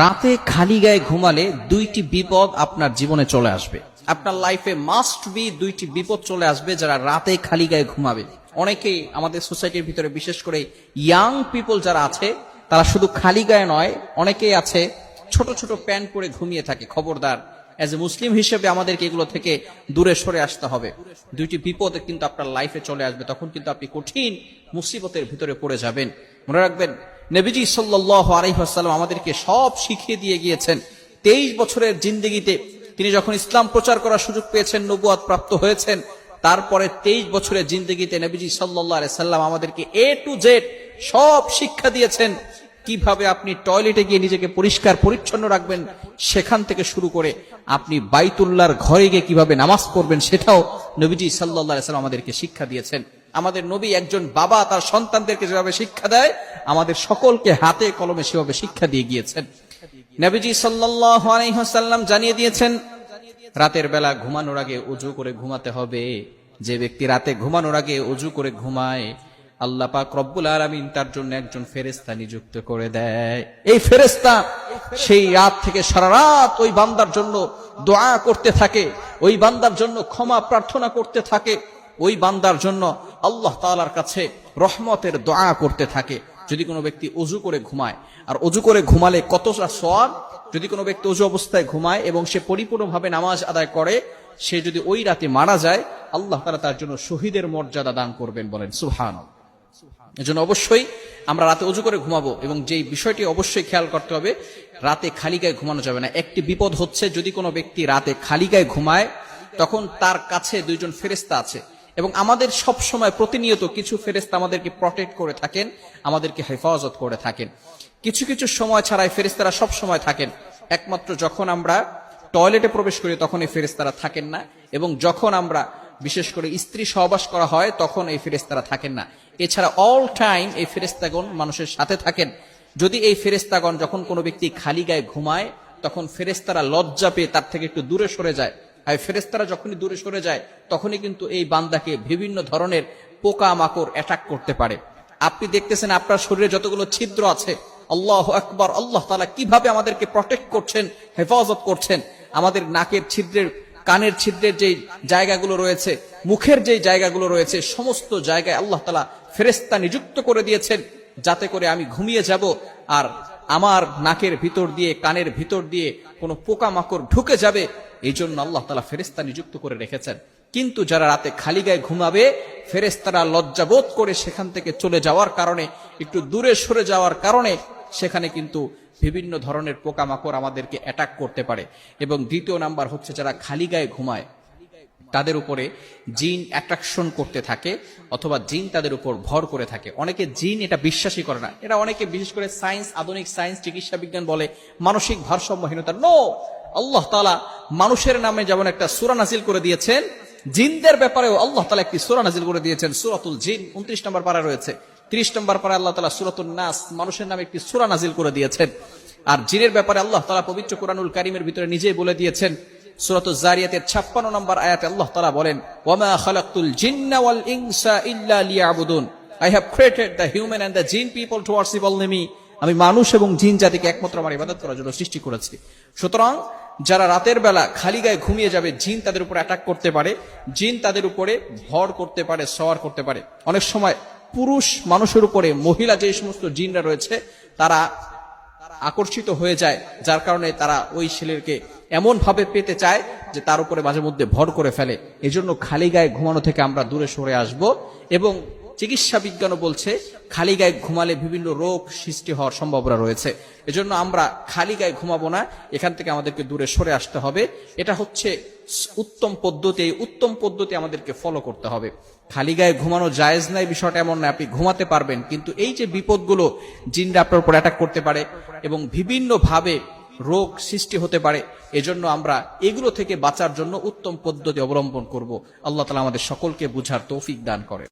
রাতে খালি গায়ে ঘুমালে দুইটি বিপদ আপনার জীবনে চলে আসবে। আপনার লাইফে মাস্ট বি দুইটি বিপদ চলে আসবে যারা রাতে খালি গায়ে ঘুমাবে। অনেকেই আমাদের সোসাইটির ভিতরে বিশেষ করে ইয়াং পিপল যারা আছে, তারা শুধু খালি গায়ে নয়, অনেকেই আছে ছোট ছোট প্যান্ট পরে ঘুমিয়ে থাকে, খবরদার। অ্যাজ এ মুসলিম হিসেবে আমাদেরকে এগুলো থেকে দূরে সরে আসতে হবে। দুইটি বিপদ কিন্তু আপনার লাইফে চলে আসবে, তখন কিন্তু আপনি কঠিন মুসিবতের ভিতরে পড়ে যাবেন। মনে রাখবেন নবীজি সাল্লাহ আলহিহাসাল্লাম আমাদেরকে সব শিখিয়ে দিয়ে গিয়েছেন। তেইশ বছরের জিন্দগিতে তিনি যখন ইসলাম প্রচার করার সুযোগ পেয়েছেন, নবুয়াদ প্রাপ্ত হয়েছেন, তারপরে তেইশ বছরের জিন্দগিতে নবীজি সাল্লাহ সাল্লাম আমাদেরকে এ টু জেড সব শিক্ষা দিয়েছেন। কীভাবে আপনি টয়লেটে গিয়ে নিজেকে পরিষ্কার, পরিচ্ছন্ন রাখবেন, সেখান থেকে শুরু করে আপনি বাইতুল্লাহর ঘরে গিয়ে কীভাবে নামাজ পড়বেন, সেটাও নবীজি সাল্লাহ সাল্লাম আমাদেরকে শিক্ষা দিয়েছেন। আমাদের নবী একজন বাবা তার সন্তানদেরকে যেভাবে শিক্ষা দেয়, আমাদের সকলকে হাতে কলমে সেভাবে শিক্ষা দিয়ে গিয়েছেন। নবীজি আলাইহাল্লাম জানিয়ে দিয়েছেন, রাতের বেলা ঘুমানোর আগে উজু করে ঘুমাতে হবে। যে ব্যক্তি রাতে ঘুমানোর আগে উজু করে ঘুমায়, আল্লাহ পাক রব্বুল আলমিন তার জন্য একজন ফেরেস্তা নিযুক্ত করে দেয়। এই ফেরেস্তা সেই রাত থেকে সারা রাত ওই বান্দার জন্য দোয়া করতে থাকে, ওই বান্দার জন্য ক্ষমা প্রার্থনা করতে থাকে। ওই বান্দার জন্য আল্লাহ তালার কাছে রহমতের দোয়া করতে থাকে। যদি কোনো ব্যক্তি অজু করে ঘুমায়, আর অজু করে ঘুমালে কতটা সোয়াব যদি কোনো ব্যক্তি অজু অবস্থায় ঘুমায় এবং সে পরিপূর্ণভাবে নামাজ আদায় করে, সে যদি ওই রাতে মারা যায়, আল্লাহ তালা তার জন্য শহীদের মর্যাদা দান করবেন বলেন। সুহান এজন্য অবশ্যই আমরা রাতে অজু করে ঘুমাবো এবং যেই বিষয়টি অবশ্যই খেয়াল করতে হবে, রাতে খালি গায়ে ঘুমানো যাবে না। একটি বিপদ হচ্ছে যদি কোনো ব্যক্তি রাতে খালি গায়ে ঘুমায়, তখন তার কাছে দুইজন ফেরেস্তা আছে। এবং আমাদের সব সময় প্রতিনিয়ত কিছু ফেরেস্তা আমাদেরকে প্রটেক্ট করে থাকেন, আমাদেরকে হেফাজত করে থাকেন। কিছু কিছু সময় ছাড়াই ফেরেস্তারা সব সময় থাকেন। একমাত্র যখন আমরা টয়লেটে প্রবেশ করি তখন এই ফেরেস্তারা থাকেন না এবং যখন আমরা বিশেষ করে স্ত্রী সহবাস করা হয় তখন এই ফেরেস্তারা থাকেন না। এছাড়া অল টাইম এই ফেরেস্তাগণ মানুষের সাথে থাকেন। যদি এই ফেরেস্তাগণ যখন কোনো ব্যক্তি খালি গায়ে ঘুমায়, তখন ফেরেস্তারা লজ্জা পেয়ে তার থেকে একটু দূরে সরে যায়। আর ফেরেস্তারা যখনই দূরে সরে যায়, তখনই কিন্তু এই বান্দাকে বিভিন্ন ধরনের পোকা মাকড় অ্যাটাক করতে পারে। আপনি দেখতেছেন আপনার শরীরে যতগুলো ছিদ্র আছে, আল্লাহ আকবর, আল্লাহ তালা কীভাবে আমাদেরকে প্রটেক্ট করছেন, হেফাজত করছেন। আমাদের নাকের ছিদ্রের, কানের ছিদ্রের যে জায়গাগুলো রয়েছে, মুখের যে জায়গাগুলো রয়েছে, সমস্ত জায়গায় আল্লাহ তালা ফেরেস্তা নিযুক্ত করে দিয়েছেন, যাতে করে আমি ঘুমিয়ে যাব আর আমার নাকের ভিতর দিয়ে, কানের ভিতর দিয়ে কোনো পোকামাকড় ঢুকে যাবে, এই জন্য আল্লাহ তালা ফেরেস্তা নিযুক্ত করে রেখেছেন। কিন্তু যারা রাতে খালি গায়ে ঘুমাবে ফেরেস্তারা লজ্জাবোধ করে সেখান থেকে চলে যাওয়ার কারণে, একটু দূরে সরে যাওয়ার কারণে সেখানে কিন্তু বিভিন্ন ধরনের পোকামাকড় আমাদেরকে অ্যাটাক করতে পারে। এবং দ্বিতীয় নাম্বার হচ্ছে যারা খালি গায়ে ঘুমায় তাদের উপরে জিন অ্যাট্রাকশন করতে থাকে অথবা জিন তাদের উপর ভর করে থাকে। অনেকে জিন এটা বিশ্বাসই করে না। এটা অনেকে বিশেষ করে সায়েন্স আধুনিক সায়েন্স চিকিৎসা বিজ্ঞান বলে মানসিক ভারসাম্যহীনতা। নো আল্লাহ তালা মানুষের নামে যেমন একটা সুরা নাজিল করে দিয়েছেন, জিনদের ব্যাপারেও আল্লাহ তালা একটি সুরা নাজিল করে দিয়েছেন, সুরাতুল জিন। উনত্রিশ নম্বর পারা রয়েছে। ত্রিশ নম্বর পারা আল্লাহ তালা সুরাতুল নাস মানুষের নামে একটি সুরা নাজিল করে দিয়েছেন। আর জিনের ব্যাপারে আল্লাহ তালা পবিত্র কোরআনুল কারিমের ভিতরে নিজেই বলে দিয়েছেন সুরত জারিয়াতের ছাপ্পান্ন নম্বর আয়াতে আল্লাহ তালা বলেন ওমা খালাকুল জিন্না ওয়াল ইনসা ইল্লা লিয়াবুদুন। I have created the human and the jinn people to worship all নেমি আমি মানুষ এবং জিন জাতিকে একমাত্র আমার ইবাদত করার জন্য সৃষ্টি করেছি। সুতরাং যারা রাতের বেলা খালি গায়ে ঘুমিয়ে যাবে, জিন তাদের উপর অ্যাটাক করতে পারে, জিন তাদের উপরে ভর করতে পারে, সওয়ার করতে পারে। অনেক সময় পুরুষ মানুষের উপরে, মহিলা যে সমস্ত জিনরা রয়েছে তারা আকর্ষিত হয়ে যায়, যার কারণে তারা ওই ছেলেকে এমন ভাবে পেতে চায় যে তার উপরে মাঝে মধ্যে ভর করে ফেলে। এজন্য খালি গায়ে ঘুমানো থেকে আমরা দূরে সরে আসব এবং চিকিৎসা বিজ্ঞানও বলছে খালি গায়ে ঘুমালে বিভিন্ন রোগ সৃষ্টি হওয়ার সম্ভাবনা রয়েছে। এজন্য আমরা খালি গায়ে ঘুমাবো না, এখান থেকে আমাদেরকে দূরে সরে আসতে হবে। এটা হচ্ছে উত্তম পদ্ধতি, এই উত্তম পদ্ধতি আমাদেরকে ফলো করতে হবে। খালি গায়ে ঘুমানো জায়েজ নাই বিষয়টা এমন না আপনি ঘুমাতে পারবেন। কিন্তু এই যে বিপদগুলো জিনরা আপনার উপর অ্যাটাক করতে পারে এবং বিভিন্ন ভাবে রোগ সৃষ্টি হতে পারে। এজন্য আমরা এগুলো থেকে বাঁচার জন্য উত্তম পদ্ধতি অবলম্বন করব। আল্লাহ তালা আমাদের সকলকে বুঝার তৌফিক দান করে